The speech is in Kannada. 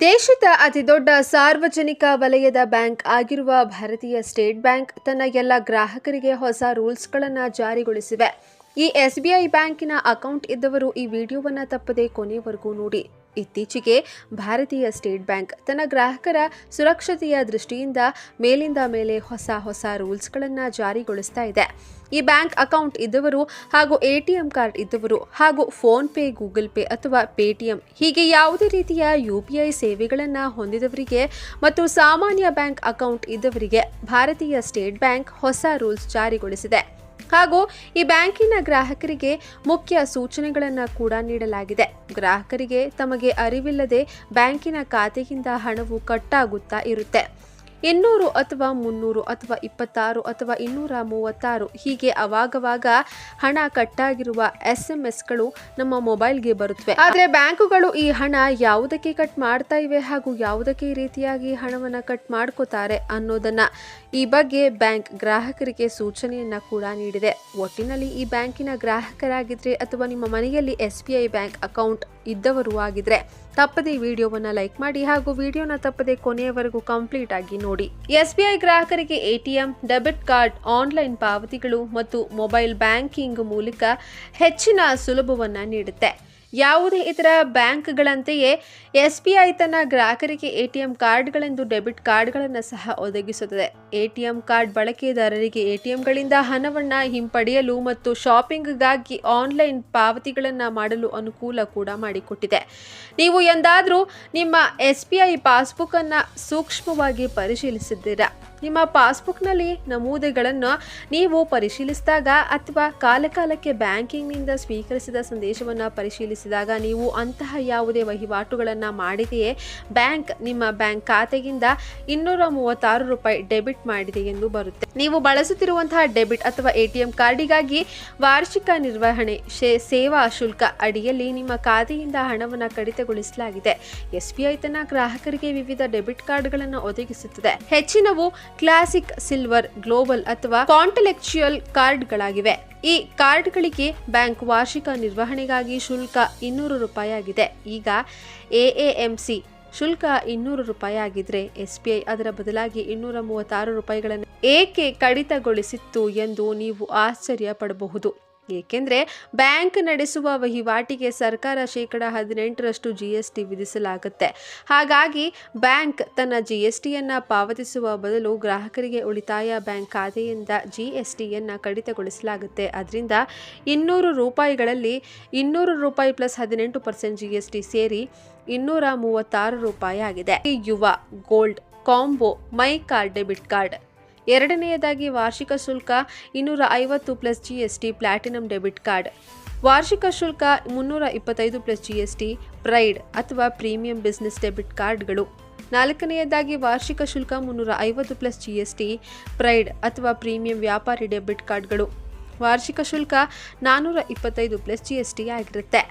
ದೇಶದ ಅತಿದೊಡ್ಡ ಸಾರ್ವಜನಿಕ ವಲಯದ ಬ್ಯಾಂಕ್ ಆಗಿರುವ ಭಾರತೀಯ ಸ್ಟೇಟ್ ಬ್ಯಾಂಕ್ ತನ್ನ ಎಲ್ಲ ಗ್ರಾಹಕರಿಗೆ ಹೊಸ ರೂಲ್ಸ್ಗಳನ್ನು ಜಾರಿಗೊಳಿಸಿವೆ. ಈ ಎಸ್ಬಿಐ ಬ್ಯಾಂಕಿನ ಅಕೌಂಟ್ ಇದ್ದವರು ಈ ವಿಡಿಯೋವನ್ನು ತಪ್ಪದೆ ಕೊನೆಯವರೆಗೂ ನೋಡಿ. ಇತ್ತೀಚೆಗೆ ಭಾರತೀಯ ಸ್ಟೇಟ್ ಬ್ಯಾಂಕ್ ತನ್ನ ಗ್ರಾಹಕರ ಸುರಕ್ಷತೆಯ ದೃಷ್ಟಿಯಿಂದ ಮೇಲಿಂದ ಮೇಲೆ ಹೊಸ ಹೊಸ ರೂಲ್ಸ್ಗಳನ್ನು ಜಾರಿಗೊಳಿಸ್ತಾ ಇದೆ. ಈ ಬ್ಯಾಂಕ್ ಅಕೌಂಟ್ ಇದ್ದವರು ಹಾಗೂ ಎ ಟಿ ಎಂ ಕಾರ್ಡ್ ಇದ್ದವರು ಹಾಗೂ ಫೋನ್ ಪೇ, ಗೂಗಲ್ ಪೇ ಅಥವಾ ಪೇಟಿಎಂ ಹೀಗೆ ಯಾವುದೇ ರೀತಿಯ ಯು ಪಿ ಐ ಸೇವೆಗಳನ್ನು ಹೊಂದಿದವರಿಗೆ ಮತ್ತು ಸಾಮಾನ್ಯ ಬ್ಯಾಂಕ್ ಅಕೌಂಟ್ ಇದ್ದವರಿಗೆ ಭಾರತೀಯ ಸ್ಟೇಟ್ ಬ್ಯಾಂಕ್ ಹೊಸ ರೂಲ್ಸ್ ಜಾರಿಗೊಳಿಸಿದೆ. ಹಾಗೂ ಈ ಬ್ಯಾಂಕಿನ ಗ್ರಾಹಕರಿಗೆ ಮುಖ್ಯ ಸೂಚನೆಗಳನ್ನು ಕೂಡ ನೀಡಲಾಗಿದೆ. ಗ್ರಾಹಕರಿಗೆ ತಮಗೆ ಅರಿವಿಲ್ಲದೆ ಬ್ಯಾಂಕಿನ ಖಾತೆಯಿಂದ ಹಣವು ಕಟ್ಟಾಗುತ್ತಾ ಇರುತ್ತೆ. ಇನ್ನೂರು ಅಥವಾ ಮುನ್ನೂರು ಅಥವಾ ಇಪ್ಪತ್ತಾರು ಅಥವಾ ಇನ್ನೂರ ಮೂವತ್ತಾರು. ಹೀಗೆ ಅವಾಗವಾಗ ಹಣ ಕಟ್ಟಾಗಿರುವ ಎಸ್ ಎಂ ಎಸ್ಗಳು ನಮ್ಮ ಮೊಬೈಲ್ಗೆ ಬರುತ್ತವೆ. ಆದರೆ ಬ್ಯಾಂಕುಗಳು ಈ ಹಣ ಯಾವುದಕ್ಕೆ ಕಟ್ ಮಾಡ್ತಾ ಇವೆ ಹಾಗೂ ಯಾವುದಕ್ಕೆ ರೀತಿಯಾಗಿ ಹಣವನ್ನು ಕಟ್ ಮಾಡ್ಕೋತಾರೆ ಅನ್ನೋದನ್ನ ಈ ಬಗ್ಗೆ ಬ್ಯಾಂಕ್ ಗ್ರಾಹಕರಿಗೆ ಸೂಚನೆಯನ್ನು ಕೂಡ ನೀಡಿದೆ. ಒಟ್ಟಿನಲ್ಲಿ ಈ ಬ್ಯಾಂಕಿನ ಗ್ರಾಹಕರಾಗಿದ್ರೆ ಅಥವಾ ನಿಮ್ಮ ಮನೆಯಲ್ಲಿ S B I bank account ಇದ್ದವರು ಆಗಿದ್ರೆ. ತಪ್ಪದೆ ವಿಡಿಯೋವನ್ನು ಲೈಕ್ ಮಾಡಿ ಹಾಗೂ ವಿಡಿಯೋನ ತಪ್ಪದೆ ಕೊನೆಯವರೆಗೂ ಕಂಪ್ಲೀಟ್ ಆಗಿ ನೋಡಿ. ಎಸ್ಬಿಐ ಗ್ರಾಹಕರಿಗೆ ಎಟಿಎಂ, ಡೆಬಿಟ್ ಕಾರ್ಡ್, ಆನ್ಲೈನ್ ಪಾವತಿಗಳು ಮತ್ತು ಮೊಬೈಲ್ ಬ್ಯಾಂಕಿಂಗ್ ಮೂಲಕ ಹೆಚ್ಚಿನ ಸುಲಭವನ್ನ ನೀಡುತ್ತೆ. ಯಾವುದೇ ಇತರ ಬ್ಯಾಂಕ್ಗಳಂತೆಯೇ ಎಸ್ ಬಿ ಐ ತನ್ನ ಗ್ರಾಹಕರಿಗೆ ಎ ಟಿ ಎಂ ಕಾರ್ಡ್ಗಳೆಂದು ಡೆಬಿಟ್ ಕಾರ್ಡ್ಗಳನ್ನು ಸಹ ಒದಗಿಸುತ್ತದೆ. ಎ ಟಿ ಎಂ ಕಾರ್ಡ್ ಬಳಕೆದಾರರಿಗೆ ಎ ಟಿ ಎಂಗಳಿಂದ ಹಣವನ್ನು ಹಿಂಪಡೆಯಲು ಮತ್ತು ಶಾಪಿಂಗ್ಗಾಗಿ ಆನ್ಲೈನ್ ಪಾವತಿಗಳನ್ನು ಮಾಡಲು ಅನುಕೂಲ ಕೂಡ ಮಾಡಿಕೊಟ್ಟಿದೆ. ನೀವು ಎಂದಾದರೂ ನಿಮ್ಮ ಎಸ್ ಬಿ ಐ ಪಾಸ್ಬುಕ್ಕನ್ನು ಸೂಕ್ಷ್ಮವಾಗಿ ಪರಿಶೀಲಿಸಿದ್ದೀರಾ? ನಿಮ್ಮ ಪಾಸ್ಬುಕ್ನಲ್ಲಿ ನಮೂದೆಗಳನ್ನು ನೀವು ಪರಿಶೀಲಿಸಿದಾಗ ಅಥವಾ ಕಾಲಕಾಲಕ್ಕೆ ಬ್ಯಾಂಕಿಂಗ್ನಿಂದ ಸ್ವೀಕರಿಸಿದ ಸಂದೇಶವನ್ನು ಪರಿಶೀಲಿಸಿದಾಗ ನೀವು ಅಂತಹ ಯಾವುದೇ ವಹಿವಾಟುಗಳನ್ನು ಮಾಡಿದೆಯೇ? ಬ್ಯಾಂಕ್ ನಿಮ್ಮ ಬ್ಯಾಂಕ್ ಖಾತೆಯಿಂದ ಇನ್ನೂರ ಮೂವತ್ತಾರು ರೂಪಾಯಿ ಡೆಬಿಟ್ ಮಾಡಿದೆ ಎಂದು ಬರುತ್ತೆ. ನೀವು ಬಳಸುತ್ತಿರುವಂತಹ ಡೆಬಿಟ್ ಅಥವಾ ಎ ಟಿ ಎಂ ಕಾರ್ಡಿಗಾಗಿ ವಾರ್ಷಿಕ ನಿರ್ವಹಣೆ ಸೇವಾ ಶುಲ್ಕ ಅಡಿಯಲ್ಲಿ ನಿಮ್ಮ ಖಾತೆಯಿಂದ ಹಣವನ್ನು ಕಡಿತಗೊಳಿಸಲಾಗಿದೆ. ಎಸ್ಬಿಐ ತನ್ನ ಗ್ರಾಹಕರಿಗೆ ವಿವಿಧ ಡೆಬಿಟ್ ಕಾರ್ಡ್ಗಳನ್ನು ಒದಗಿಸುತ್ತದೆ. ಹೆಚ್ಚಿನವು ಕ್ಲಾಸಿಕ್ ಸಿಲ್ವರ್, ಗ್ಲೋಬಲ್ ಅಥವಾ ಕಾಂಟಲೆಕ್ಚುಯಲ್ ಕಾರ್ಡ್ಗಳಾಗಿವೆ. ಈ ಕಾರ್ಡ್ಗಳಿಗೆ ಬ್ಯಾಂಕ್ ವಾರ್ಷಿಕ ನಿರ್ವಹಣೆಗಾಗಿ ಶುಲ್ಕ ಇನ್ನೂರು ರೂಪಾಯಿ ಆಗಿದೆ ಈಗ ಎಎಎಂಸಿ ಶುಲ್ಕ ಇನ್ನೂರು ರೂಪಾಯಿ ಆಗಿದ್ರೆ ಐ ಅದರ ಬದಲಾಗಿ ಇನ್ನೂರ ಮೂವತ್ತಾರು ರೂಪಾಯಿಗಳನ್ನು ಏಕೆ ಕಡಿತಗೊಳಿಸಿತ್ತು ಎಂದು ನೀವು ಆಶ್ಚರ್ಯ ಪಡಬಹುದು. ಏಕೆಂದರೆ ಬ್ಯಾಂಕ್ ನಡೆಸುವ ವಹಿವಾಟಿಗೆ ಸರ್ಕಾರ ಶೇಕಡ ಹದಿನೆಂಟರಷ್ಟು ಜಿ ಎಸ್ ಟಿ ವಿಧಿಸಲಾಗುತ್ತೆ. ಹಾಗಾಗಿ ಬ್ಯಾಂಕ್ ತನ್ನ ಜಿ ಎಸ್ ಟಿಯನ್ನು ಪಾವತಿಸುವ ಬದಲು ಗ್ರಾಹಕರಿಗೆ ಉಳಿತಾಯ ಬ್ಯಾಂಕ್ ಖಾತೆಯಿಂದ ಜಿ ಎಸ್ ಟಿಯನ್ನು ಕಡಿತಗೊಳಿಸಲಾಗುತ್ತೆ. ಅದರಿಂದ ಇನ್ನೂರು ರೂಪಾಯಿಗಳಲ್ಲಿ ಇನ್ನೂರು ರೂಪಾಯಿ ಪ್ಲಸ್ ಹದಿನೆಂಟು ಪರ್ಸೆಂಟ್ ಜಿ ಎಸ್ ಟಿ ಸೇರಿ ಇನ್ನೂರ ಮೂವತ್ತಾರು ರೂಪಾಯಿ ಆಗಿದೆ. Yuva gold combo my card debit card ಎರಡನೆಯದಾಗಿ ವಾರ್ಷಿಕ ಶುಲ್ಕ ಇನ್ನೂರ ಐವತ್ತು plus G S T platinum debit card. ವಾರ್ಷಿಕ ಶುಲ್ಕ ಮುನ್ನೂರ ಇಪ್ಪತ್ತೈದು plus G S T pride ಅಥವಾ ಪ್ರೀಮಿಯಂ ಬಿಸ್ನೆಸ್ ಡೆಬಿಟ್ ಕಾರ್ಡ್ಗಳು. ನಾಲ್ಕನೆಯದಾಗಿ ವಾರ್ಷಿಕ ಶುಲ್ಕ ಮುನ್ನೂರ ಐವತ್ತು plus G S T pride ಅಥವಾ ಪ್ರೀಮಿಯಂ ವ್ಯಾಪಾರಿ ಡೆಬಿಟ್ ಕಾರ್ಡ್ಗಳು. ವಾರ್ಷಿಕ ಶುಲ್ಕ ನಾನ್ನೂರ ಇಪ್ಪತ್ತೈದು ಪ್ಲಸ್ ಜಿ ಎಸ್ ಟಿ ಆಗಿರುತ್ತೆ.